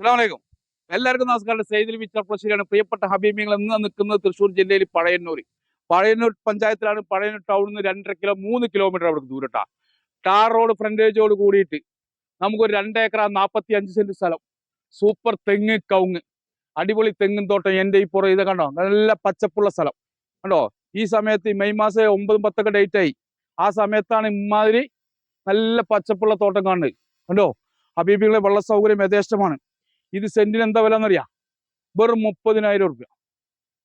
അസ്സലാമലൈക്കും. എല്ലാവർക്കും നമസ്കാരം. സെയ്തിൽ വിച്ചപ്രശ്ശേരിയാണ് പ്രിയപ്പെട്ട ഹബീബിങ്ങൾ ഇന്ന് നിൽക്കുന്നത് തൃശ്ശൂർ ജില്ലയിൽ പഴയന്നൂർ പഴയന്നൂർ പഞ്ചായത്തിലാണ്. പഴയന്നൂർ ടൗണിൽ നിന്ന് രണ്ടര കിലോ മൂന്ന് കിലോമീറ്റർ അവിടെ ദൂരട്ടാ. ടാർ റോഡ് ഫ്രണ്ടേജോട് കൂടിയിട്ട് നമുക്കൊരു രണ്ട് ഏക്കർ നാൽപ്പത്തി അഞ്ച് സെന്റ് സ്ഥലം. സൂപ്പർ തെങ്ങ് കവുങ്ങ്. അടിപൊളി തെങ്ങും തോട്ടം എന്റെ ഈ പുറം ഇത് കണ്ടോ? നല്ല പച്ചപ്പുള്ള സ്ഥലം. കണ്ടോ? ഈ സമയത്ത് മെയ് മാസം ഒമ്പതും പത്തൊക്കെ ഡേറ്റ് ആയി. ആ സമയത്താണ് ഇമാതിരി നല്ല പച്ചപ്പുള്ള തോട്ടം കാണുന്നത്. കണ്ടോ? ഹബീബികളെ വെള്ള സൗകര്യം യഥേഷ്ടമാണ്. ഇത് സെന്റിന് എന്താ വില എന്നറിയാം വെറും മുപ്പതിനായിരം റുപ്യ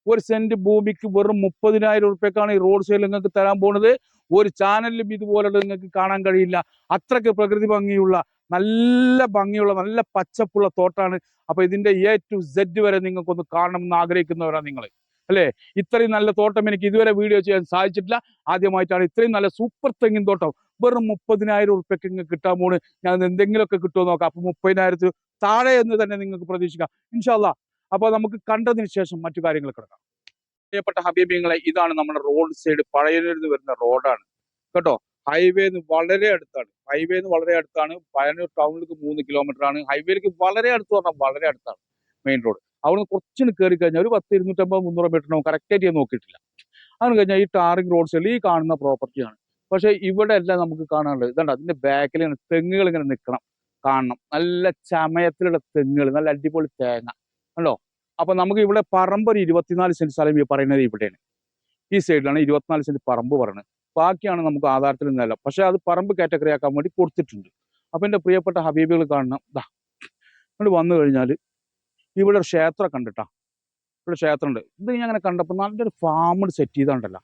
ഒരു സെന്റ് ഭൂമിക്ക് വെറും മുപ്പതിനായിരം റുപ്യക്കാണ് ഈ റോഡ് സൈഡിൽ നിങ്ങൾക്ക് തരാൻ പോണത്. ഒരു ചാനലിലും ഇതുപോലുള്ള നിങ്ങൾക്ക് കാണാൻ കഴിയില്ല. അത്രയ്ക്ക് പ്രകൃതി ഭംഗിയുള്ള നല്ല ഭംഗിയുള്ള നല്ല പച്ചപ്പുള്ള തോട്ടാണ്. അപ്പൊ ഇതിന്റെ എ ടു സെഡ് വരെ നിങ്ങൾക്കൊന്ന് കാണണം എന്ന് ആഗ്രഹിക്കുന്നവരാണ് നിങ്ങൾ അല്ലേ? ഇത്രയും നല്ല തോട്ടം എനിക്ക് ഇതുവരെ വീഡിയോ ചെയ്യാൻ സാധിച്ചിട്ടില്ല. ആദ്യമായിട്ടാണ് ഇത്രയും നല്ല സൂപ്പർ തെങ്ങിൻ തോട്ടം. വെറും മുപ്പതിനായിരം ഉറുപ്പ്യക്ക് നിങ്ങൾക്ക് കിട്ടാൻ പോണ്. ഞാൻ എന്തെങ്കിലുമൊക്കെ കിട്ടുമോ നോക്കാം. അപ്പൊ മുപ്പതിനായിരത്തിൽ താഴെ എന്ന് തന്നെ നിങ്ങൾക്ക് പ്രതീക്ഷിക്കാം. ഇൻഷാല്ല അപ്പൊ നമുക്ക് കണ്ടതിന് ശേഷം മറ്റു കാര്യങ്ങൾ കിടക്കാം. പ്രിയപ്പെട്ട ഹബീബിങ്ങളെ ഇതാണ് നമ്മുടെ റോഡ് സൈഡ് പഴയനൂരിൽ നിന്ന് വരുന്ന റോഡാണ്. കേട്ടോ? ഹൈവേന്ന് വളരെ അടുത്താണ്. ഹൈവേന്ന് വളരെ അടുത്താണ്. പഴയൂർ ടൗണിലേക്ക് മൂന്ന് കിലോമീറ്റർ ആണ്. ഹൈവേയിലേക്ക് വളരെ അടുത്ത് പറഞ്ഞാൽ വളരെ അടുത്താണ് മെയിൻ റോഡ് അവിടുന്ന് കുറച്ചിന് കയറി കഴിഞ്ഞാൽ ഒരു പത്ത് ഇരുന്നൂറ്റമ്പത് മുന്നൂറ് മീറ്റർ നമുക്ക് കറക്റ്റായിട്ട് ഞാൻ നോക്കിയിട്ടില്ല. അതിന് കഴിഞ്ഞാൽ ഈ ടാറിംഗ് റോഡ് സൈഡിൽ ഈ കാണുന്ന പ്രോപ്പർട്ടിയാണ് പക്ഷേ ഇവിടെ എല്ലാം നമുക്ക് കാണാനുള്ളത്. ഇതുണ്ട്? അതിന്റെ ബാക്കിൽ ഇങ്ങനെ തെങ്ങുകൾ ഇങ്ങനെ നിൽക്കണം കാണണം. നല്ല ചമയത്തിലുള്ള തെങ്ങുകൾ നല്ല അടിപൊളി തേങ്ങ. കണ്ടോ? അപ്പൊ നമുക്ക് ഇവിടെ പറമ്പ് ഒരു ഇരുപത്തിനാല് സെന്റ് സ്ഥലം ഈ പറയുന്നത് ഇവിടെയാണ്. ഈ സൈഡിലാണ് ഇരുപത്തിനാല് സെന്റ് പറമ്പ് പറയുന്നത് ബാക്കിയാണ് നമുക്ക് ആധാരത്തിൽ നിന്നല്ല പക്ഷെ അത് പറമ്പ് കാറ്റഗറി ആക്കാൻ വേണ്ടി കൊടുത്തിട്ടുണ്ട്. അപ്പൊ എന്റെ പ്രിയപ്പെട്ട ഹബീബുകൾ കാണണം ദാ ഇങ്ങോട്ട് വന്നു കഴിഞ്ഞാൽ ഇവിടെ ഒരു ക്ഷേത്രം കണ്ടിട്ടാ ഇവിടെ ക്ഷേത്രമുണ്ട് ഇത് ഞാൻ അങ്ങനെ കണ്ടപ്പോൾ നല്ലൊരു ഫാം സെറ്റ് ചെയ്താണ്ടല്ല.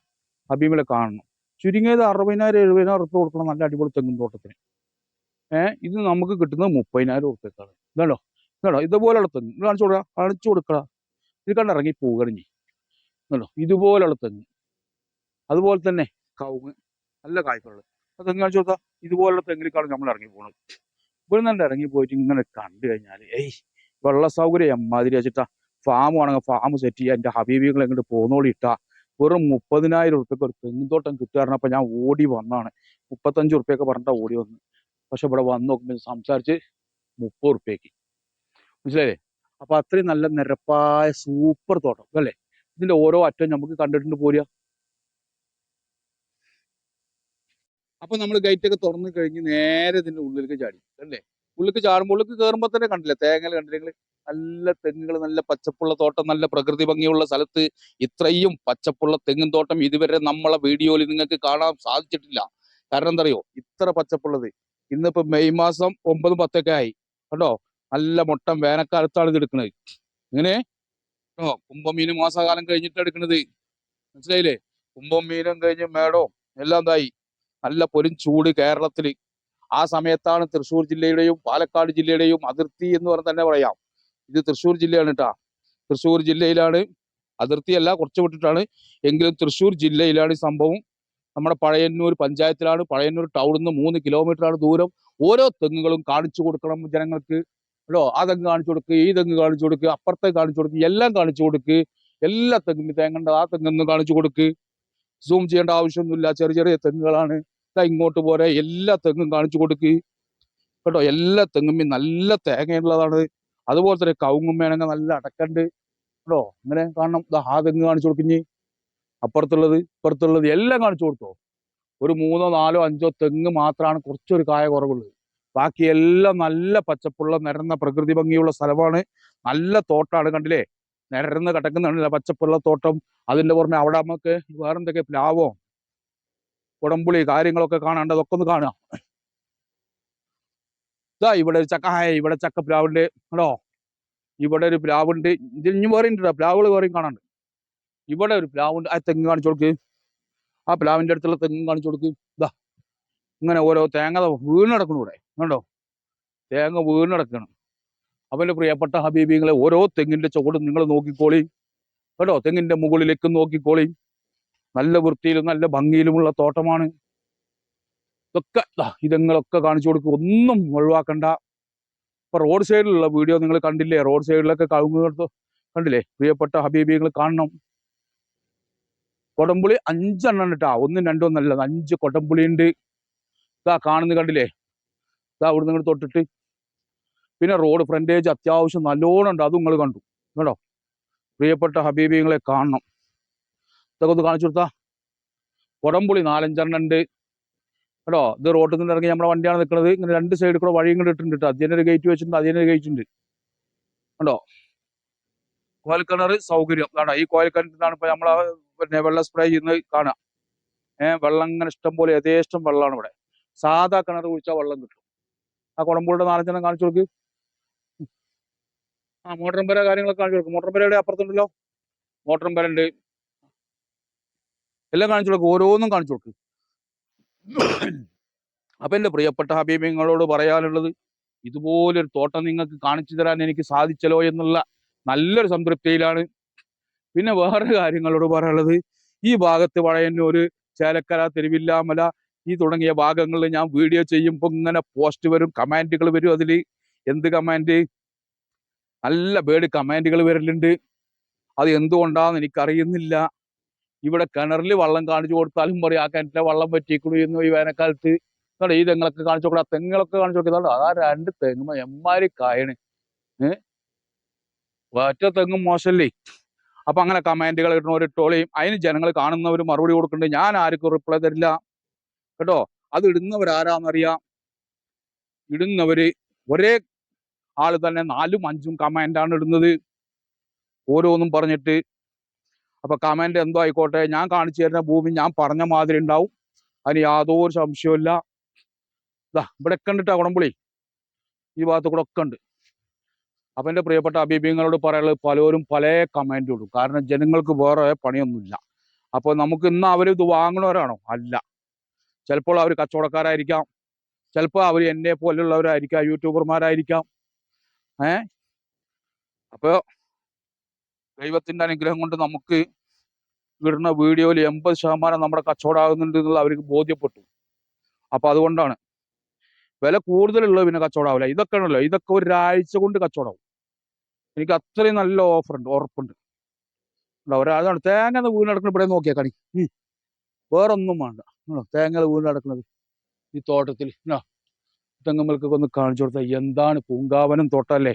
ഹബീബിലെ കാണണം. ചുരുങ്ങിയത് അറുപതിനായിരം എഴുപതിനായിരം ഉറപ്പ് കൊടുക്കണം നല്ല അടിപൊളി തെങ്ങും തോട്ടത്തിന്. ഏഹ് ഇത് നമുക്ക് കിട്ടുന്നത് മുപ്പതിനായിരം ഉറുപ്പ്യക്കാണ് ഇതാണോ? ഇതാണോ? ഇതുപോലുള്ള തെങ്ങ്. കാണിച്ചു കൊടുക്കുക കാണിച്ചു കൊടുക്കുക ഇത് കണ്ടിറങ്ങി പോകണിഞ്ഞി ഇതാണോ? ഇതുപോലുള്ള തെങ്ങ്. അതുപോലെ തന്നെ കവുങ്ങ്. നല്ല കായ്ക്കുള്ളത് ആ തെങ്ങ് കാണിച്ചു കൊടുത്താൽ ഇതുപോലുള്ള തെങ്ങിലേക്കാണ് നമ്മൾ ഇറങ്ങി പോകുന്നത് ഇവിടെ നിന്ന് ഇറങ്ങി പോയിട്ട് ഇങ്ങനെ കണ്ടു കഴിഞ്ഞാൽ ഏയ് വെള്ള സൗകര്യം എമ്മാതിരി വെച്ചിട്ടാ. ഫാം ആണെങ്കിൽ ഫാം സെറ്റ് ചെയ്യാൻ. എന്റെ ഹബീബികൾ എങ്ങോട്ട് പോന്നോളി ഇട്ടാ. വെറും മുപ്പതിനായിരം ഉറുപ്പ്യക്ക് ഒരു തെങ്ങുതോട്ടം കിട്ടുകയായിരുന്നപ്പോൾ ഞാൻ ഓടി വന്നാണ്. മുപ്പത്തഞ്ച് ഉറുപ്പ്യൊക്കെ പറഞ്ഞിട്ട് ഓടി വന്ന്. പക്ഷെ ഇവിടെ വന്ന് നോക്കുമ്പോൾ സംസാരിച്ച് മുപ്പത് ഉറുപ്പ്യക്ക്. മനസ്സിലായില്ലേ? അപ്പൊ അത്രയും നല്ല നിരപ്പായ സൂപ്പർ തോട്ടം അല്ലേ? ഇതിന്റെ ഓരോ അറ്റം നമുക്ക് കണ്ടിട്ടുണ്ട് പോരുക. അപ്പൊ നമ്മൾ ഗേറ്റ് ഒക്കെ തുറന്നു കഴിഞ്ഞ് നേരെ ഇതിന്റെ ഉള്ളിലേക്ക് ചാടി. അല്ലേ? ഉള്ളിലേക്ക് ചാടുമ്പോൾ ഉള്ളിലേക്ക് കയറുമ്പോൾ തന്നെ കണ്ടില്ലേ? തേങ്ങൽ കണ്ടില്ലേ നല്ല തെങ്ങുകൾ നല്ല പച്ചപ്പുള്ള തോട്ടം നല്ല പ്രകൃതി ഭംഗിയുള്ള സ്ഥലത്ത് ഇത്രയും പച്ചപ്പുള്ള തെങ്ങും തോട്ടം ഇതുവരെ നമ്മളെ വീഡിയോയിൽ നിങ്ങൾക്ക് കാണാൻ സാധിച്ചിട്ടില്ല. കാരണം എന്താ അറിയോ ഇത്ര പച്ചപ്പുള്ളത്. ഇന്നിപ്പോ മെയ് മാസം ഒമ്പതും പത്തൊക്കെ ആയി. കണ്ടോ? നല്ല മുട്ടം വേനൽക്കാലത്താണ് ഇത് എടുക്കുന്നത് ഇങ്ങനെ കുംഭമീന് മാസകാലം കഴിഞ്ഞിട്ട് എടുക്കുന്നത് മനസ്സിലായില്ലേ? കുംഭമീനും കഴിഞ്ഞ് മേടവും എല്ലാം എന്തായി നല്ല പൊരും ചൂട് കേരളത്തിൽ ആ സമയത്താണ് തൃശ്ശൂർ ജില്ലയുടെയും പാലക്കാട് ജില്ലയുടെയും അതിർത്തി എന്ന് പറഞ്ഞ് തന്നെ പറയാം. ഇത് തൃശ്ശൂർ ജില്ലയാണ് കേട്ടാ തൃശ്ശൂർ ജില്ലയിലാണ് അതിർത്തിയല്ല കുറച്ച് വിട്ടിട്ടാണ്. എങ്കിലും തൃശ്ശൂർ ജില്ലയിലാണ് ഈ സംഭവം. നമ്മുടെ പഴയന്നൂർ പഞ്ചായത്തിലാണ്. പഴയന്നൂർ ടൗണിൽ നിന്ന് മൂന്ന് കിലോമീറ്റർ ആണ് ദൂരം. ഓരോ തെങ്ങുകളും കാണിച്ചു കൊടുക്കണം ജനങ്ങൾക്ക്. അല്ലോ ആ തെങ്ങ് കാണിച്ചു കൊടുക്കുക ഈ തെങ്ങ് കാണിച്ചു കൊടുക്കുക അപ്പുറത്തെ കാണിച്ചു കൊടുക്കുക എല്ലാം കാണിച്ചു കൊടുക്കുക എല്ലാ തെങ്ങിന് തേങ്ങണ്ട ആ തെങ്ങൊന്നും കാണിച്ചു കൊടുക്ക്. സൂം ചെയ്യേണ്ട ആവശ്യമൊന്നുമില്ല. ചെറിയ ചെറിയ തെങ്ങുകളാണ്. ഇതാ ഇങ്ങോട്ട് പോരെ. എല്ലാ തെങ്ങും കാണിച്ചു കൊടുക്ക്. കേട്ടോ എല്ലാ തെങ്ങും നല്ല തേങ്ങയുള്ളതാണ്. അതുപോലെ തന്നെ കവുങ്ങും വേണമെങ്കിൽ നല്ല അടക്കണ്ട്. കേട്ടോ ഇങ്ങനെ കാണണം. ദാ ആ തെങ്ങ് കാണിച്ചു കൊടുക്കിഞ്ഞ് അപ്പുറത്തുള്ളത് ഇപ്പുറത്തുള്ളത് എല്ലാം കാണിച്ചു കൊടുത്തോ. ഒരു മൂന്നോ നാലോ അഞ്ചോ തെങ്ങ് മാത്രമാണ് കുറച്ചൊരു കായ കുറവുള്ളത്. ബാക്കി എല്ലാം നല്ല പച്ചപ്പുള്ള നിരന്ന പ്രകൃതി ഭംഗിയുള്ള സ്ഥലമാണ്. നല്ല തോട്ടാണ് കണ്ടില്ലേ? നിരന്ന് കിടക്കുന്നുണ്ടല്ലോ പച്ചപ്പുള്ള തോട്ടം. അതിന്റെ പുറമെ അവിടെ നമുക്ക് വേറെന്തൊക്കെ പ്ലാവോ കുടംപുളി കാര്യങ്ങളൊക്കെ കാണാണ്ട് അതൊക്കെ ഒന്ന് കാണുക ഇതാ ഇവിടെ ഒരു ചക്ക ഹായ് ഇവിടെ ചക്ക പ്ലാവുണ്ട്. കേട്ടോ ഇവിടെ ഒരു പ്ലാവുണ്ട്. ഇനി വേറെ ഉണ്ട് പ്ലാവുകൾ വേറെയും കാണാണ്ട് ഇവിടെ ഒരു പ്ലാവുണ്ട്. ആ തെങ്ങ് കാണിച്ചു കൊടുക്ക്. ആ പ്ലാവിന്റെ അടുത്തുള്ള തെങ്ങ് കാണിച്ചു കൊടുക്ക്. ഇതാ ഇങ്ങനെ ഓരോ തേങ്ങ ദാ വീണ് നടക്കണു ഇവിടെ. കണ്ടോ? തേങ്ങ വീണ് നടക്കണം അപ്പൊ പ്രിയപ്പെട്ട ഹബീബിങ്ങളെ ഓരോ തെങ്ങിന്റെ ചുവടും നിങ്ങൾ നോക്കിക്കോളി. കേട്ടോ തെങ്ങിന്റെ മുകളിലേക്ക് നോക്കിക്കോളി. നല്ല വൃത്തിയിലും നല്ല ഭംഗിയിലുമുള്ള തോട്ടമാണ്. ഇതൊക്കെ ഇതങ്ങളൊക്കെ കാണിച്ചു കൊടുക്കും. ഒന്നും ഒഴിവാക്കണ്ട. ഇപ്പൊ റോഡ് സൈഡിലുള്ള വീഡിയോ നിങ്ങൾ കണ്ടില്ലേ? റോഡ് സൈഡിലൊക്കെ കവുങ്ങ് കണ്ടില്ലേ? പ്രിയപ്പെട്ട ഹബീബികൾ കാണണം. കൊടംപുളി അഞ്ചെണ്ണം കേട്ടാ ഒന്നും രണ്ടും ഒന്നല്ല അഞ്ച് കൊടംപുളി ഉണ്ട് ഇതാ കാണുന്ന കണ്ടില്ലേ? ഇതാ അവിടെ നിങ്ങൾ തൊട്ടിട്ട്. പിന്നെ റോഡ് ഫ്രണ്ടേജ് അത്യാവശ്യം നല്ലോണം ഉണ്ട്. അതും നിങ്ങൾ കണ്ടു. കേട്ടോ പ്രിയപ്പെട്ട ഹബീബിങ്ങളെ കാണണം. ഇതൊക്കെ ഒന്ന് കാണിച്ചു കൊടുത്താ. കൊടംപുളി നാലഞ്ചെണ്ണം ഉണ്ട്. കേട്ടോ ഇത് റോഡിൽ നിന്ന് ഇറങ്ങി നമ്മുടെ വണ്ടിയാണ് നിൽക്കുന്നത് ഇങ്ങനെ രണ്ട് സൈഡിൽ കൂടെ വഴിയും കൂടെ ഇട്ടിട്ടുണ്ട് കേട്ടോ അതിനൊരു ഗേറ്റ് വെച്ചിട്ടുണ്ട് അതിനൊരു ഗേറ്റ് ഉണ്ട്. കണ്ടോ? കോയൽക്കിണർ സൗകര്യം. അതാണ് ഈ കോയൽക്കിണറ്റിലാണ് ഇപ്പൊ നമ്മളെ പിന്നെ വെള്ളം സ്പ്രേ ചെയ്യുന്നത് കാണാം. ഏഹ് വെള്ളം ഇങ്ങനെ ഇഷ്ടം പോലെ യഥേഷ്ടം വെള്ളമാണ് ഇവിടെ. സാധാ കിണർ കുഴിച്ചാൽ വെള്ളം കിട്ടും. ആ കുടമ്പൂരുടെ നാലഞ്ചെണ്ണം കാണിച്ചു കൊടുക്ക്. ആ മോട്ടറും പേര കാര്യങ്ങളൊക്കെ കാണിച്ചു കൊടുക്കും. മോട്ടറും പേരയുടെ അപ്പുറത്തുണ്ടല്ലോ. മോട്ടറും പേര ഉണ്ട് എല്ലാം കാണിച്ചു കൊടുക്കും. ഓരോന്നും കാണിച്ചു കൊടുക്ക്. അപ്പൊ എന്റെ പ്രിയപ്പെട്ട ഹബീബിങ്ങളോട് പറയാനുള്ളത് ഇതുപോലൊരു തോട്ടം നിങ്ങൾക്ക് കാണിച്ചു തരാൻ എനിക്ക് സാധിച്ചല്ലോ എന്നുള്ള നല്ലൊരു സംതൃപ്തിയിലാണ്. പിന്നെ വേറെ കാര്യങ്ങളോട് പറയാനുള്ളത് ഈ ഭാഗത്ത് വഴയന്നൂര് ചേലക്കര തിരുവില്ലാമല ഈ തുടങ്ങിയ ഭാഗങ്ങളിൽ ഞാൻ വീഡിയോ ചെയ്യുമ്പോൾ ഇങ്ങനെ പോസ്റ്റ് വരും കമാൻഡുകൾ വരും അതിൽ. എന്ത് കമാൻഡ്? നല്ല പേടി കമാൻഡുകൾ വരലുണ്ട്. അത് എന്തുകൊണ്ടാന്ന് എനിക്കറിയുന്നില്ല. ഇവിടെ കിണറിൽ വള്ളം കാണിച്ചു കൊടുത്താലും പറയും ആ കിണറ്റിലെ വള്ളം പറ്റിക്കുള്ളൂ എന്ന് ഈ വേനൽക്കാലത്ത്. ഈ തെങ്ങളൊക്കെ കാണിച്ചു കൊടുക്കുക ആ തെങ്ങുകളൊക്കെ കാണിച്ചു കൊടുക്കുന്നുണ്ടോ അതാ രണ്ട് തെങ്ങുമ്പോ എമ്മാരി കായണ്. ഒറ്റ തെങ്ങും മോശമല്ലേ അപ്പൊ അങ്ങനെ കമാൻഡുകൾ കിട്ടുന്ന ഒരു ടോളിയും അതിന് ജനങ്ങൾ കാണുന്നവർ മറുപടി കൊടുക്കുന്നുണ്ട് ഞാൻ ആർക്കും റിപ്ലൈ തരില്ല. കേട്ടോ അത് ഇടുന്നവർ ആരാന്നറിയാം ഇടുന്നവര് ഒരേ ആൾ തന്നെ നാലും അഞ്ചും കമാൻഡാണ് ഇടുന്നത്. ഓരോന്നും പറഞ്ഞിട്ട് അപ്പൊ കമന്റ് എന്തോ ആയിക്കോട്ടെ. ഞാൻ കാണിച്ചു തരുന്ന ഭൂമി ഞാൻ പറഞ്ഞ മാതിരി ഉണ്ടാവും. അതിന് യാതൊരു സംശയവുമില്ല ഇതാ ഇവിടെ കണ്ടിട്ടാ കുടംപുളി. ഈ ഭാഗത്ത് കൂടെ ഒക്കെ ഉണ്ട്. അപ്പൊ എന്റെ പ്രിയപ്പെട്ട അഭിപ്രായങ്ങളോട് പറയാനുള്ളത് പലരും പല കമാൻഡ് ഇടും. കാരണം ജനങ്ങൾക്ക് വേറെ പണിയൊന്നുമില്ല. അപ്പോൾ നമുക്ക് ഇന്ന് അവർ ഇത് വാങ്ങണവരാണോ അല്ല. ചിലപ്പോൾ അവർ കച്ചവടക്കാരായിരിക്കാം. ചിലപ്പോൾ അവർ എന്നെ പോലുള്ളവരായിരിക്കാം. യൂട്യൂബർമാരായിരിക്കാം. ഏ? അപ്പൊ ദൈവത്തിന്റെ അനുഗ്രഹം കൊണ്ട് നമുക്ക് ഇടുന്ന വീഡിയോയിൽ എൺപത് ശതമാനം നമ്മുടെ കച്ചവടമാകുന്നുണ്ട് എന്നുള്ള അവർക്ക് ബോധ്യപ്പെട്ടു. അപ്പൊ അതുകൊണ്ടാണ്. വില കൂടുതലുള്ളത് പിന്നെ കച്ചവടമാവില്ല ഇതൊക്കെ ഉണ്ടല്ലോ. ഇതൊക്കെ ഒരാഴ്ച കൊണ്ട് കച്ചവടമാവും എനിക്ക് അത്രയും നല്ല ഓഫർ ഉണ്ട്. ഉറപ്പുണ്ട്. ഒരാളാണ് തേങ്ങ വീണ് നടക്കുന്ന ഇവിടെ നോക്കിയാൽ കണി. വേറൊന്നും വേണ്ട. തേങ്ങ വീണ് നടക്കുന്നത് ഈ തോട്ടത്തിൽ. ഉണ്ടോ, തെങ്ങുമ്മൽക്കൊക്കെ ഒന്ന് കാണിച്ചു കൊടുത്താൽ എന്താണ് പൂങ്കാവനം തോട്ടല്ലേ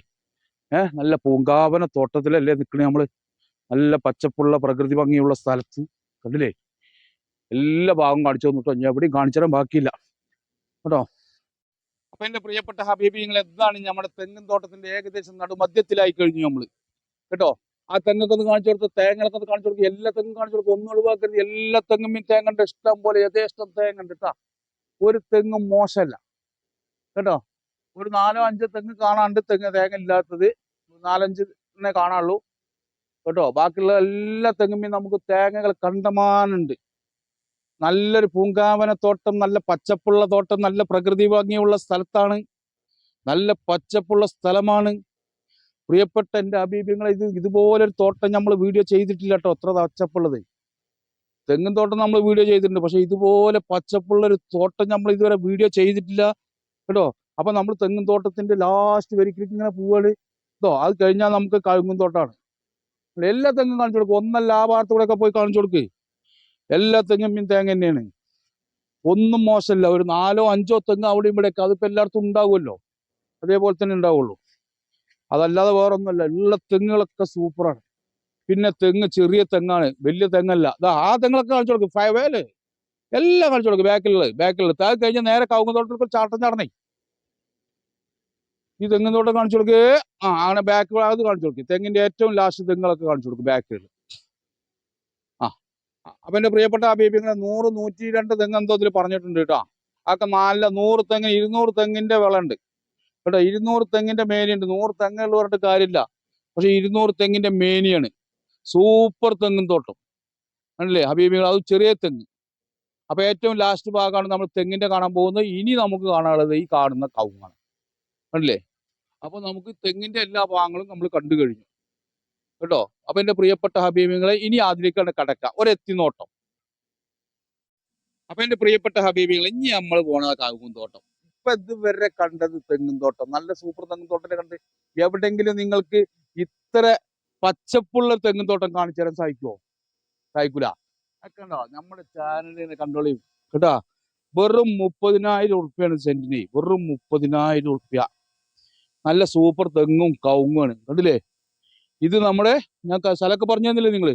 ഏഹ് നല്ല പൂങ്കാവന തോട്ടത്തിലല്ലേ നിൽക്കണേ നമ്മൾ. നല്ല പച്ചപ്പുള്ള പ്രകൃതി ഭംഗിയുള്ള സ്ഥലത്ത്. കണ്ടില്ലേ? എല്ലാ ഭാഗവും കാണിച്ചു തന്നിട്ടോ. ഞാൻ എവിടെയും കാണിച്ചാലും ബാക്കിയില്ല. കേട്ടോ? അപ്പൊ എന്റെ പ്രിയപ്പെട്ട ഹബീബി നിങ്ങൾ എന്താണ് നമ്മുടെ തെങ്ങും തോട്ടത്തിന്റെ ഏകദേശം നടുമധ്യത്തിലായി കഴിഞ്ഞു നമ്മൾ. കേട്ടോ? ആ തെങ്ങൊക്കെ ഒന്ന് കാണിച്ചു കൊടുത്ത് തേങ്ങകളൊക്കെ ഒന്ന് കാണിച്ചു കൊടുക്കും. എല്ലാ തെങ്ങും കാണിച്ചു കൊടുക്കും. ഒന്നും ഒഴിവാക്കരുത്. എല്ലാ തെങ്ങും ഈ തേങ്ങന്റെ ഇഷ്ടം പോലെ യഥേഷ്ടം തേങ്ങണ്ട് കേട്ടാ ഒരു തെങ്ങും മോശമല്ല കേട്ടോ? ഒരു നാലോ അഞ്ചോ തെങ്ങ് കാണാണ്ട് തെങ്ങ് തേങ്ങ ഇല്ലാത്തത് നാലഞ്ച് തന്നെ കാണാനുള്ളൂ കേട്ടോ? ബാക്കിയുള്ള എല്ലാ തെങ്ങുമേ നമുക്ക് തേങ്ങകൾ കണ്ടമാനുണ്ട്. നല്ലൊരു പൂങ്കാവന തോട്ടം നല്ല പച്ചപ്പുള്ള തോട്ടം നല്ല പ്രകൃതി ഭംഗിയുള്ള സ്ഥലത്താണ്. നല്ല പച്ചപ്പുള്ള സ്ഥലമാണ്. പ്രിയപ്പെട്ട എന്റെ അഭീപ്യങ്ങൾ ഇത് ഇതുപോലൊരു തോട്ടം നമ്മൾ വീഡിയോ ചെയ്തിട്ടില്ല കേട്ടോ അത്ര പച്ചപ്പുള്ളത്. തെങ്ങും തോട്ടം നമ്മൾ വീഡിയോ ചെയ്തിട്ടുണ്ട് പക്ഷെ ഇതുപോലെ പച്ചപ്പുള്ളൊരു തോട്ടം നമ്മൾ ഇതുവരെ വീഡിയോ ചെയ്തിട്ടില്ല. കേട്ടോ? അപ്പൊ നമ്മൾ തെങ്ങും തോട്ടത്തിന്റെ ലാസ്റ്റ് വരിക്കിലേക്ക് ഇങ്ങനെ പോവാണ്. കേട്ടോ അത് കഴിഞ്ഞാൽ നമുക്ക് കഴുങ്ങും തോട്ടാണ്. എല്ലാ തെങ്ങും കാണിച്ചു കൊടുക്കും. ഒന്നല്ല ആ ഒക്കെ പോയി കാണിച്ചു കൊടുക്കേ. എല്ലാ തെങ്ങും മീൻ തേങ്ങ തന്നെയാണ്. ഒന്നും മോശമല്ല. ഒരു നാലോ അഞ്ചോ തെങ്ങ് അവിടെ ഇവിടെയൊക്കെ അതിപ്പോ എല്ലായിടത്തും ഉണ്ടാവുമല്ലോ. അതേപോലെ തന്നെ ഉണ്ടാവുള്ളൂ. അതല്ലാതെ വേറെ ഒന്നുമല്ല തെങ്ങുകളൊക്കെ സൂപ്പറാണ് പിന്നെ തെങ്ങ് ചെറിയ തെങ്ങാണ്. വലിയ തെങ്ങല്ല. ദാ ആ തെങ്ങൊക്കെ കാണിച്ചു കൊടുക്കും. ഫയവേൽ എല്ലാം കാണിച്ചു കൊടുക്കും. ബാക്കിലുള്ളത് ബാക്കിലുള്ളത്. താഴെ കഴിഞ്ഞാൽ നേരെ കവുങ്ങത്തോട്ടത്തിൽ ചാട്ടം ചാടണേ. ഈ തെങ്ങിൻ തോട്ടം കാണിച്ചു കൊടുക്കേ. ആ അങ്ങനെ ബാക്ക് ഭാഗത്ത് കാണിച്ചു കൊടുക്കും. തെങ്ങിന്റെ ഏറ്റവും ലാസ്റ്റ് തെങ്ങുകളൊക്കെ കാണിച്ചു കൊടുക്കും ബാക്കിൽ ആ ആ, അപ്പൊ എന്റെ പ്രിയപ്പെട്ട ഇങ്ങനെ നൂറ് നൂറ്റി രണ്ട് തെങ്ങ് എന്തോ ഇതിൽ പറഞ്ഞിട്ടുണ്ട് കേട്ടോ. അതൊക്കെ നല്ല നൂറ് തെങ്ങ് ഇരുന്നൂറ് തെങ്ങിന്റെ വിള ഉണ്ട് കേട്ടോ ഇരുന്നൂറ് തെങ്ങിന്റെ മേനിയുണ്ട്. നൂറ് തെങ്ങുകൾ പറഞ്ഞിട്ട് കാര്യമില്ല. പക്ഷെ ഇരുന്നൂറ് തെങ്ങിന്റെ മേനിയാണ്. സൂപ്പർ തെങ്ങിൻ തോട്ടം. ആണല്ലേ ഹബീബികൾ അത് ചെറിയ തെങ്ങ്. അപ്പൊ ഏറ്റവും ലാസ്റ്റ് ഭാഗമാണ് നമ്മൾ തെങ്ങിന്റെ കാണാൻ പോകുന്നത്. ഇനി നമുക്ക് കാണാനുള്ളത് ഈ കാണുന്ന കവുങ്ങാണ്. ആണല്ലേ അപ്പൊ നമുക്ക് തെങ്ങിന്റെ എല്ലാ ഭാഗങ്ങളും നമ്മൾ കണ്ടു കഴിഞ്ഞു. കേട്ടോ? അപ്പൊ എന്റെ പ്രിയപ്പെട്ട ഹബീബികളെ ഇനി അതിലേക്കാണ് കടക്ക. ഒരെത്തി നോട്ടം. അപ്പൊ എന്റെ പ്രിയപ്പെട്ട ഹബീബികളെ ഇനി നമ്മൾ പോണത് കാകും തോട്ടം. ഇപ്പൊ ഇതുവരെ കണ്ടത് തെങ്ങും തോട്ടം. നല്ല സൂപ്പർ തെങ്ങും തോട്ടം കണ്ട് എവിടെങ്കിലും നിങ്ങൾക്ക് ഇത്ര പച്ചപ്പുള്ള തെങ്ങും തോട്ടം കാണിച്ചു തരാൻ സാധിക്കുമോ സാധിക്കൂല. കണ്ടോ? നമ്മുടെ ചാനലിനെ കണ്ടോളി. കേട്ടോ? വെറും മുപ്പതിനായിരം ഉറുപ്പ്യാണ് സെന്റിന് വെറും മുപ്പതിനായിരം ഉറുപ്പ്യ. നല്ല സൂപ്പർ തെങ്ങും കവുങ്ങാണ് കണ്ടില്ലേ? ഇത് നമ്മുടെ ഞാൻ സ്ഥലമൊക്കെ പറഞ്ഞു തന്നില്ലേ നിങ്ങൾ?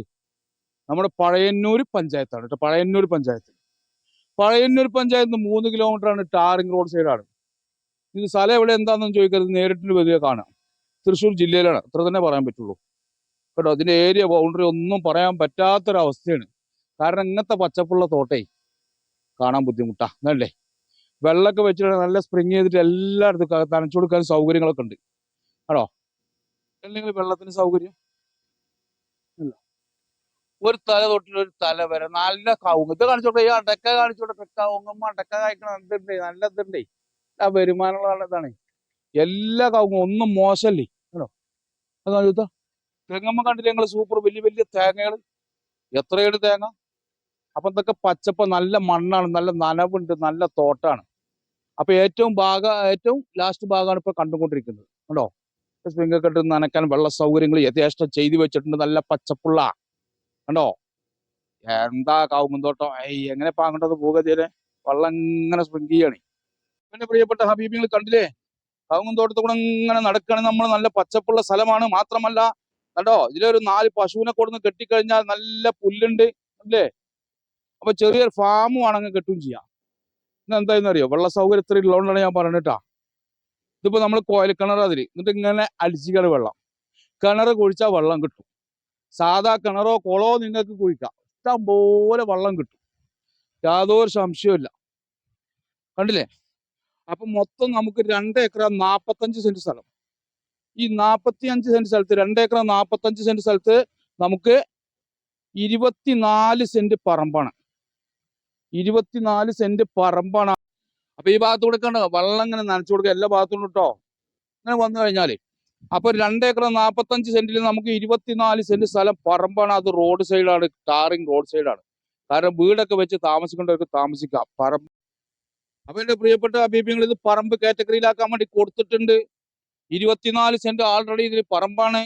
നമ്മുടെ പഴയന്നൂർ പഞ്ചായത്താണ് കേട്ടോ. പഴയന്നൂർ പഞ്ചായത്ത്. പഴയന്നൂർ പഞ്ചായത്ത് മൂന്ന് കിലോമീറ്റർ ആണ് ടാറിംഗ് റോഡ് സൈഡാണ് ഇത് സ്ഥലം എവിടെ എന്താണെന്ന് ചോദിക്കരുത് നേരിട്ട് വലിയ കാണാം. തൃശ്ശൂർ ജില്ലയിലാണ്. അത്ര തന്നെ പറയാൻ പറ്റുള്ളൂ. കേട്ടോ അതിന്റെ ഏരിയ ബൗണ്ടറി ഒന്നും പറയാൻ പറ്റാത്തൊരവസ്ഥയാണ്. കാരണം ഇങ്ങനത്തെ പച്ചപ്പുള്ള തോട്ടേ കാണാൻ ബുദ്ധിമുട്ടാ. എന്നല്ലേ വെള്ളമൊക്കെ വെച്ചിട്ട് നല്ല സ്പ്രിങ് ചെയ്തിട്ട് എല്ലായിടത്തും നനച്ചു കൊടുക്കാൻ സൗകര്യങ്ങളൊക്കെ ഉണ്ട്. ആണോ? അല്ലെങ്കിൽ വെള്ളത്തിന് സൗകര്യം? ഇല്ല. ഒരു തല തൊട്ടിട്ട് ഒരു തല വരെ നല്ല കവുങ്ങ്. ഇത് കാണിച്ചോട്ടെ ഈ അടക്ക കാണിച്ചോട്ടെ കവുങ്ങമ്മ അടക്ക കായ്ക്കണ എന്തുണ്ട് നല്ല ഇതുണ്ട്. ആ വരുമാനമുള്ള ആളതാണ് എല്ലാ കവുങ്ങും ഒന്നും മോശമല്ലേ? ആണോ? അത് കാണിച്ചോ തെങ്ങമ്മ കണ്ടില്ലേ ഞങ്ങൾ സൂപ്പർ വലിയ വലിയ തേങ്ങകൾ എത്രയാണ് തേങ്ങ? അപ്പൊ ഇതൊക്കെ പച്ചപ്പ് നല്ല മണ്ണാണ് നല്ല നനവുണ്ട് നല്ല തോട്ടാണ്. അപ്പൊ ഏറ്റവും ഭാഗ ഏറ്റവും ലാസ്റ്റ് ഭാഗമാണ് ഇപ്പൊ കണ്ടുകൊണ്ടിരിക്കുന്നത്. കണ്ടോ? സ്പ്രിംഗൊക്കെ ഇട്ട് നനക്കാൻ വെള്ള സൗകര്യങ്ങൾ യഥേഷ്ടം ചെയ്തു വെച്ചിട്ടുണ്ട്. നല്ല പച്ചപ്പുള്ള. കണ്ടോ? എന്താ കവുങ്ങും തോട്ടം? ഏയ് എങ്ങനെ പാങ്ങേണ്ടത് പോകതീരെ വെള്ളം ഇങ്ങനെ സ്പ്രിങ് ചെയ്യാണ്. പ്രിയപ്പെട്ട ഹബീബിങ്ങൾ കണ്ടില്ലേ? കവുങ്ങും തോട്ടത്തിൽ കൂടെ ഇങ്ങനെ നടക്കുകയാണെങ്കിൽ നമ്മൾ നല്ല പച്ചപ്പുള്ള സ്ഥലമാണ്. മാത്രമല്ല കണ്ടോ? ഇതിലൊരു നാല് പശുവിനെ കൊടുന്ന് കെട്ടിക്കഴിഞ്ഞാൽ നല്ല പുല്ലുണ്ട്. അല്ലേ? അപ്പൊ ചെറിയൊരു ഫാം വേണമെങ്കിൽ കെട്ടും ചെയ്യാം. ഇന്ന് എന്തായെന്ന് അറിയോ വെള്ള സൗകര്യം ഇത്ര ഉള്ളതുകൊണ്ടാണ് ഞാൻ പറഞ്ഞിട്ടാ ഇതിപ്പോ നമ്മൾ കോയൽ കിണർ അതിൽ. എന്നിട്ട് ഇങ്ങനെ അടിച്ചിക്കാണ് വെള്ളം. കിണർ കുഴിച്ചാൽ വെള്ളം കിട്ടും. സാധാ കിണറോ കുളമോ നിങ്ങൾക്ക് കുഴിക്കാം. ഇഷ്ടം പോലെ വെള്ളം കിട്ടും. യാതൊരു സംശയമില്ല കണ്ടില്ലേ? അപ്പൊ മൊത്തം നമുക്ക് രണ്ട് ഏക്കർ നാപ്പത്തഞ്ച് സെന്റ് സ്ഥലം. ഈ നാപ്പത്തി അഞ്ച് സെന്റ് സ്ഥലത്ത് രണ്ട് ഏക്കർ നാപ്പത്തഞ്ച് സെന്റ് സ്ഥലത്ത് നമുക്ക് ഇരുപത്തിനാല് സെന്റ് പറമ്പാണ്. ഇരുപത്തിനാല് സെന്റ് പറമ്പാണ്. അപ്പൊ ഈ ഭാഗത്ത് കൊടുക്കണ്ട വെള്ളം ഇങ്ങനെ നനച്ചു കൊടുക്കുക. എല്ലാ ഭാഗത്തും കേട്ടോ അങ്ങനെ വന്നു കഴിഞ്ഞാൽ. അപ്പൊ രണ്ട് ഏക്കർ നാപ്പത്തഞ്ച് സെന്റിൽ നമുക്ക് ഇരുപത്തിനാല് സെന്റ് സ്ഥലം പറമ്പാണ്. അത് റോഡ് സൈഡാണ്. ടാറിങ് റോഡ് സൈഡാണ്. കാരണം വീടൊക്കെ വെച്ച് താമസിക്കേണ്ടവർക്ക് താമസിക്കാം. പറമ്പ്. അപ്പൊ എന്റെ പ്രിയപ്പെട്ട അഭിപ്രായങ്ങൾ ഇത് പറമ്പ് കാറ്റഗറിയിലാക്കാൻ വേണ്ടി കൊടുത്തിട്ടുണ്ട്. ഇരുപത്തിനാല് സെന്റ് ആൾറെഡി ഇതിൽ പറമ്പാണ്.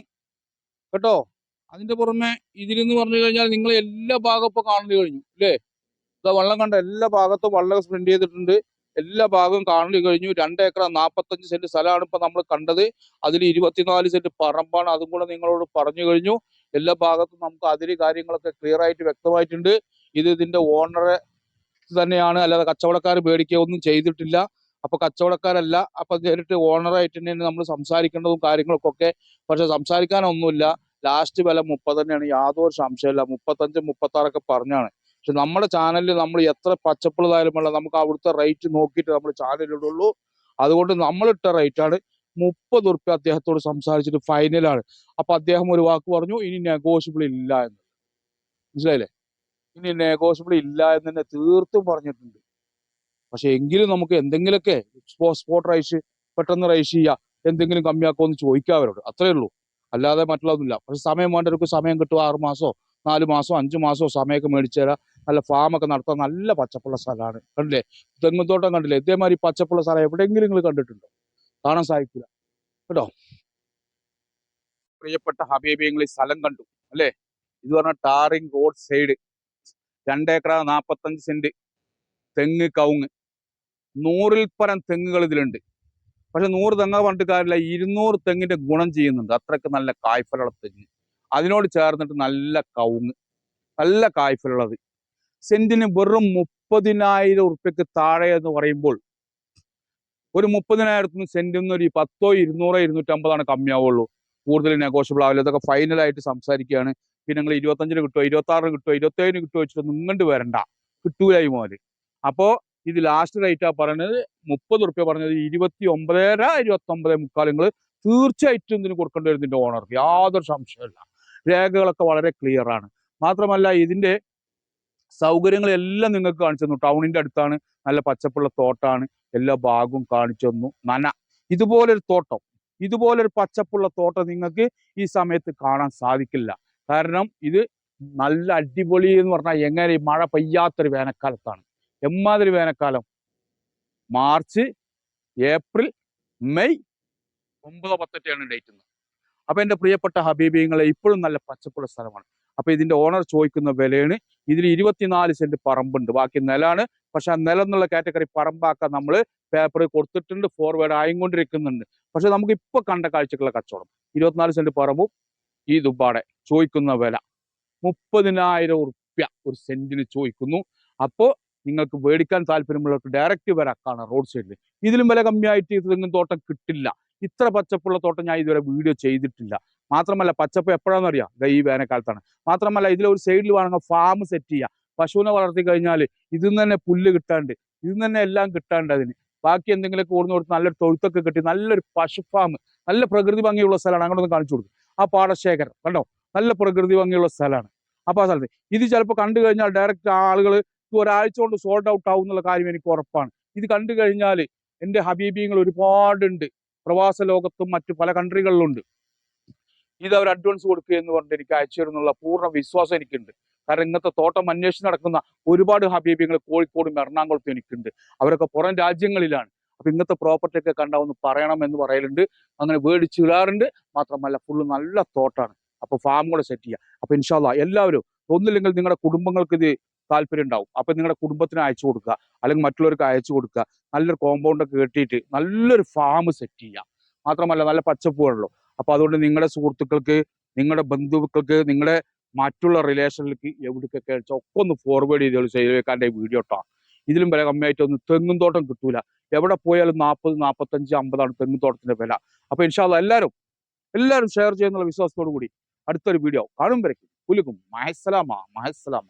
കേട്ടോ? അതിന്റെ പുറമെ ഇതിലെന്ന് പറഞ്ഞു കഴിഞ്ഞാൽ നിങ്ങൾ എല്ലാ ഭാഗവും ഇപ്പൊ കാണേണ്ടി കഴിഞ്ഞു. അല്ലേ ഇതാ വള്ളം കണ്ട എല്ലാ ഭാഗത്തും വള്ളം സ്പ്രിന്റ് ചെയ്തിട്ടുണ്ട്. എല്ലാ ഭാഗവും കാണലി കഴിഞ്ഞു. രണ്ട് ഏക്കർ നാപ്പത്തഞ്ച് സെന്റ് സ്ഥലമാണ് ഇപ്പൊ നമ്മൾ കണ്ടത്. അതിൽ ഇരുപത്തിനാല് സെന്റ് പറമ്പാണ്. അതും കൂടെ നിങ്ങളോട് പറഞ്ഞു കഴിഞ്ഞു. എല്ലാ ഭാഗത്തും നമുക്ക് അതിര് കാര്യങ്ങളൊക്കെ ക്ലിയർ ആയിട്ട് വ്യക്തമായിട്ടുണ്ട്. ഇത് ഇതിന്റെ ഓണറെ തന്നെയാണ്. അല്ലാതെ കച്ചവടക്കാർ മേടിക്കുക ഒന്നും ചെയ്തിട്ടില്ല. അപ്പൊ കച്ചവടക്കാരല്ല. അപ്പൊ നേരിട്ട് ഓണറായിട്ട് തന്നെയാണ് നമ്മൾ സംസാരിക്കേണ്ടതും കാര്യങ്ങൾക്കൊക്കെ. പക്ഷെ സംസാരിക്കാനൊന്നുമില്ല. ലാസ്റ്റ് വില മുപ്പത് തന്നെയാണ്. യാതൊരു സംശയമില്ല മുപ്പത്തഞ്ച് മുപ്പത്താറൊക്കെ പറഞ്ഞാണ്. പക്ഷെ നമ്മുടെ ചാനലിൽ നമ്മൾ എത്ര പച്ചപ്പുള്ളതായാലും വേണ്ട നമുക്ക് അവിടുത്തെ റേറ്റ് നോക്കിയിട്ട് നമ്മൾ ചാനലിടുള്ളൂ. അതുകൊണ്ട് നമ്മളിട്ട റേറ്റ് ആണ് മുപ്പത് ഉറുപ്പ്യ അദ്ദേഹത്തോട് സംസാരിച്ചിട്ട് ഫൈനലാണ്. അപ്പൊ അദ്ദേഹം ഒരു വാക്ക് പറഞ്ഞു ഇനി നെഗോഷ്യബിൾ ഇല്ല എന്ന്. മനസ്സിലായില്ലേ? ഇനി നെഗോഷ്യബിൾ ഇല്ല എന്ന് തന്നെ തീർത്തും പറഞ്ഞിട്ടുണ്ട്. പക്ഷെ എങ്കിലും നമുക്ക് എന്തെങ്കിലുമൊക്കെ സ്പോ സ്പോട്ട് റൈസ് പെട്ടെന്ന് റൈസ് ചെയ്യുക എന്തെങ്കിലും കമ്മിയാക്കോ എന്ന് ചോദിക്കാം അവരോട്. അത്രേ ഉള്ളൂ. അല്ലാതെ മറ്റുള്ളതൊന്നുമില്ല. പക്ഷെ സമയം വേണ്ടവർക്ക് സമയം കിട്ടും. ആറ് മാസോ നാല് മാസോ അഞ്ച് മാസോ സമയമൊക്കെ മേടിച്ചു തരാം. നല്ല ഫാമൊക്കെ നടത്താൻ നല്ല പച്ചപ്പുള്ള സ്ഥലമാണ്. കണ്ടില്ലേ? തെങ്ങുത്തോട്ടം കണ്ടില്ലേ? ഇതേമാതിരി പച്ചപ്പുള്ള സ്ഥലം എവിടെയെങ്കിലും നിങ്ങൾ കണ്ടിട്ടുണ്ടോ? കാണാൻ സാധിക്കില്ല. കേട്ടോ? പ്രിയപ്പെട്ട ഹബീബിങ്ങൾ ഈ സ്ഥലം കണ്ടു അല്ലേ? ഇത് പറഞ്ഞ ടാറിങ് റോഡ് സൈഡ് രണ്ടേക്കറ നാപ്പത്തഞ്ച് സെന്റ് തെങ്ങ് കവുങ്ങ്. നൂറിൽ പരം തെങ്ങുകൾ ഇതിലുണ്ട്. പക്ഷെ നൂറ് തെങ്ങ പറഞ്ഞിട്ട് കാര്യമില്ല ഇരുന്നൂറ് തെങ്ങിന്റെ ഗുണം ചെയ്യുന്നുണ്ട്. അത്രയ്ക്ക് നല്ല കായ്ഫലുള്ള തെങ്ങ്. അതിനോട് ചേർന്നിട്ട് നല്ല കവുങ്ങ്. നല്ല കായ്ഫലുള്ളത് സെന്റിന് വെറും മുപ്പതിനായിരം ഉറുപ്പ്യക്ക് താഴെ എന്ന് പറയുമ്പോൾ ഒരു മുപ്പതിനായിരത്തിന് സെന്റിന്ന് ഒരു പത്തോ ഇരുന്നൂറോ ഇരുന്നൂറ്റമ്പതാണ് കമ്മിയാവുള്ളൂ. കൂടുതൽ നെഗോഷ്യബിൾ ആവില്ല. ഇതൊക്കെ ഫൈനലായിട്ട് സംസാരിക്കുകയാണ്. പിന്നെ നിങ്ങൾ ഇരുപത്തഞ്ചിന് കിട്ടുമോ ഇരുപത്തി ആറിന് കിട്ടുമോ ഇരുപത്തേഴിന് കിട്ടുമോ വെച്ചിട്ട് ഇങ്ങോട്ട് വരണ്ട. കിട്ടൂലായി മോൽ അപ്പോ ഇത് ലാസ്റ്റ് റേറ്റ് ആ പറയുന്നത് മുപ്പത് റുപ്യ പറഞ്ഞത് ഇരുപത്തി ഒമ്പതര ഇരുപത്തി ഒമ്പത് മുക്കാൽ. നിങ്ങൾ തീർച്ചയായിട്ടും ഇതിന് കൊടുക്കേണ്ടി വരുന്നതിന്റെ ഓണർക്ക് യാതൊരു സംശയമില്ല രേഖകളൊക്കെ വളരെ ക്ലിയർ ആണ്. മാത്രമല്ല ഇതിന്റെ സൗകര്യങ്ങളെല്ലാം നിങ്ങൾക്ക് കാണിച്ചു തന്നു. ടൗണിന്റെ അടുത്താണ് നല്ല പച്ചപ്പുള്ള തോട്ടാണ് എല്ലാ ഭാഗവും കാണിച്ചു തന്നു. നന ഇതുപോലൊരു തോട്ടം ഇതുപോലൊരു പച്ചപ്പുള്ള തോട്ടം നിങ്ങൾക്ക് ഈ സമയത്ത് കാണാൻ സാധിക്കില്ല. കാരണം ഇത് നല്ല അടിപൊളി എന്ന് പറഞ്ഞാൽ എങ്ങനെ ഈ മഴ പെയ്യാത്തൊരു വേനൽക്കാലത്താണ്. എമ്മാതിരി വേനൽക്കാലം. മാർച്ച് ഏപ്രിൽ മെയ് ഒമ്പതോ പത്തൊക്കെയാണ് ഡേറ്റ് അപ്പൊ എന്റെ പ്രിയപ്പെട്ട ഹബീബിങ്ങളെ ഇപ്പോഴും നല്ല പച്ചപ്പുള്ള സ്ഥലമാണ്. അപ്പൊ ഇതിന്റെ ഓണർ ചോദിക്കുന്ന വിലയാണ് ഇതിൽ ഇരുപത്തിനാല് സെന്റ് പറമ്പുണ്ട്. ബാക്കി നിലാണ് പക്ഷെ ആ നിലം എന്നുള്ള കാറ്റഗറി പറമ്പാക്കാൻ നമ്മൾ പേപ്പറിൽ കൊടുത്തിട്ടുണ്ട് ഫോർവേഡ് ആയിക്കൊണ്ടിരിക്കുന്നുണ്ട്. പക്ഷെ നമുക്ക് ഇപ്പൊ കണ്ട കാഴ്ചക്കുള്ള കച്ചവടം. ഇരുപത്തിനാല് സെന്റ് പറമ്പും ഈ ദുബാടെ ചോദിക്കുന്ന വില മുപ്പതിനായിരം ഉറുപ്യ ഒരു സെന്റിന് ചോദിക്കുന്നു. അപ്പോ നിങ്ങൾക്ക് മേടിക്കാൻ താല്പര്യമുള്ളവർക്ക് ഡയറക്റ്റ് വരാക്കാണ് റോഡ് സൈഡിൽ ഇതിലും വില കമ്മിയായിട്ട് തെങ്ങും തോട്ടം കിട്ടില്ല. ഇത്ര പച്ചപ്പുള്ള തോട്ടം ഞാൻ ഇതുവരെ വീഡിയോ ചെയ്തിട്ടില്ല. മാത്രമല്ല പച്ചപ്പ് എപ്പോഴാണെന്ന് അറിയാം? ഈ വേനൽക്കാലത്താണ്. മാത്രമല്ല ഇതിൽ ഒരു സൈഡിൽ വേണമെങ്കിൽ ഫാം സെറ്റ് ചെയ്യാം. പശുവിനെ വളർത്തി കഴിഞ്ഞാൽ ഇതിൽ തന്നെ പുല്ല് കിട്ടാണ്ട് ഇതിൽ തന്നെ എല്ലാം കിട്ടാണ്ട് അതിന്. ബാക്കി എന്തെങ്കിലും ഓടുന്ന കൊടുത്ത് നല്ലൊരു തൊഴുത്തൊക്കെ കിട്ടി നല്ലൊരു പശു ഫാം നല്ല പ്രകൃതി ഭംഗിയുള്ള സ്ഥലമാണ്. അങ്ങോട്ട് ഒന്ന് കാണിച്ചു കൊടുക്കും. ആ പാടശേഖരം കണ്ടോ? നല്ല പ്രകൃതി ഭംഗിയുള്ള സ്ഥലമാണ്. അപ്പോൾ ആ സ്ഥലത്ത് ഇത് ചിലപ്പോൾ കണ്ടു കഴിഞ്ഞാൽ ഡയറക്റ്റ് ആളുകൾ ഒരാഴ്ച കൊണ്ട് സോൾഡ് ഔട്ട് ആവും എന്നുള്ള കാര്യം എനിക്ക് ഉറപ്പാണ്. ഇത് കണ്ടു കഴിഞ്ഞാൽ എന്റെ ഹബീബിങ്ങൾ ഒരുപാടുണ്ട്. പ്രവാസ ലോകത്തും മറ്റു പല കൺട്രികളിലുണ്ട് ഇത് അവർ അഡ്വാൻസ് കൊടുക്കുക എന്ന് പറഞ്ഞിട്ട് എനിക്ക് അയച്ചു പൂർണ വിശ്വാസം എനിക്കുണ്ട്. കാരണം ഇന്നത്തെ തോട്ടം അന്വേഷിച്ച് നടക്കുന്ന ഒരുപാട് ഹബീബികൾ കോഴിക്കോടും എറണാകുളത്തും എനിക്കുണ്ട്. അവരൊക്കെ പുറം രാജ്യങ്ങളിലാണ്. അപ്പൊ ഇന്നത്തെ പ്രോപ്പർട്ടി ഒക്കെ കണ്ടാവുന്ന പറയണം എന്ന് പറയലുണ്ട്. അങ്ങനെ മേടിച്ച് ഇടാറുണ്ട്. മാത്രമല്ല ഫുള്ള് നല്ല തോട്ടാണ്. അപ്പൊ ഫാം കൂടെ സെറ്റ് ചെയ്യുക അപ്പൊ ഇൻഷാല്ല എല്ലാവരും ഒന്നില്ലെങ്കിൽ നിങ്ങളുടെ കുടുംബങ്ങൾക്ക് ഇത് താല്പര്യം ഉണ്ടാവും. അപ്പൊ നിങ്ങളുടെ കുടുംബത്തിന് അയച്ചു കൊടുക്കുക. അല്ലെങ്കിൽ മറ്റുള്ളവർക്ക് അയച്ചു കൊടുക്കുക. നല്ലൊരു കോമ്പൗണ്ട് ഒക്കെ കെട്ടിയിട്ട് നല്ലൊരു ഫാം സെറ്റ് ചെയ്യുക മാത്രമല്ല നല്ല പച്ചപ്പുകളല്ലോ അപ്പൊ അതുകൊണ്ട് നിങ്ങളുടെ സുഹൃത്തുക്കൾക്ക് നിങ്ങളുടെ ബന്ധുക്കൾക്ക് നിങ്ങളുടെ മറ്റുള്ള റിലേഷനിലേക്ക് എവിടേക്കൊക്കെ വെച്ചാൽ ഒക്കെ ഒന്ന് ഫോർവേഡ് ചെയ്തോളൂ ചെയ്തേക്കാന്റെ വീഡിയോ കേട്ടോ ഇതിലും വില കമ്മിയായിട്ടൊന്നും തെങ്ങും തോട്ടം കിട്ടൂല. എവിടെ പോയാലും നാൽപ്പത് നാൽപ്പത്തഞ്ച് അമ്പതാണ് തെങ്ങും തോട്ടത്തിന്റെ വില. അപ്പൊ ഇൻഷാല്ല എല്ലാവരും എല്ലാവരും ഷെയർ ചെയ്യുന്നുള്ള വിശ്വാസത്തോടു കൂടി അടുത്തൊരു വീഡിയോ കാണും വരയ്ക്കും. കുലുക്കും മഹസ്സലാമ മഹസ്സലാമ.